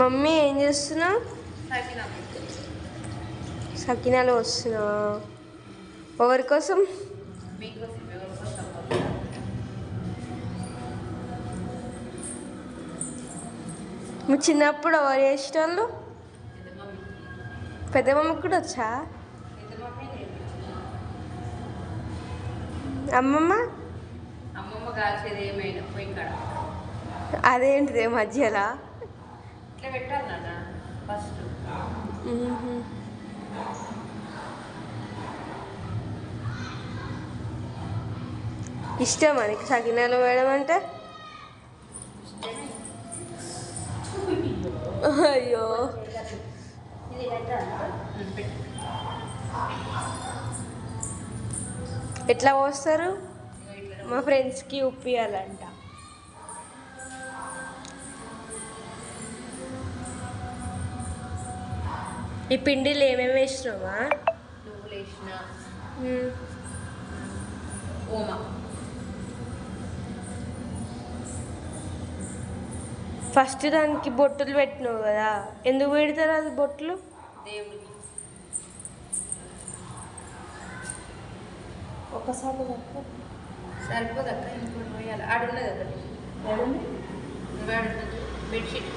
Mummy ఏం చేస్తున్నావు? సకినా సకినాలు వస్తున్నావా? ఎవరి కోసం? మీ చిన్నప్పుడు ఎవరు ఇది మమ్మీ పెద్ద మమ్మకి కూడా వచ్చా? మమ్మీ అమ్మమ్మ అదేంటిదే మధ్యలో? ఇట్లా పెట్టాలి నాన్న ఫస్ట్ మ్మ్. ఇష్టమా నీకు సకినాలు వేయడం అంటే? అయ్యో. ఎట్లా పోస్తారు? మా ఫ్రెండ్స్కి ఉప్పియాలంట ఈ పిండిలు ఏమేమి వేసినావా? నువ్వులు వేసిన. ఓమా. ఫస్ట్ దానికి బొట్టులు పెట్టినావు కదా ఎందుకు పెడతారు అది బొట్లు? దేవుడికి. ఒకసారి సరిపోదక్క ఇంకోటి పోయాలి. ఆడున్నది ఆడున్నది. బెడ్షీట్.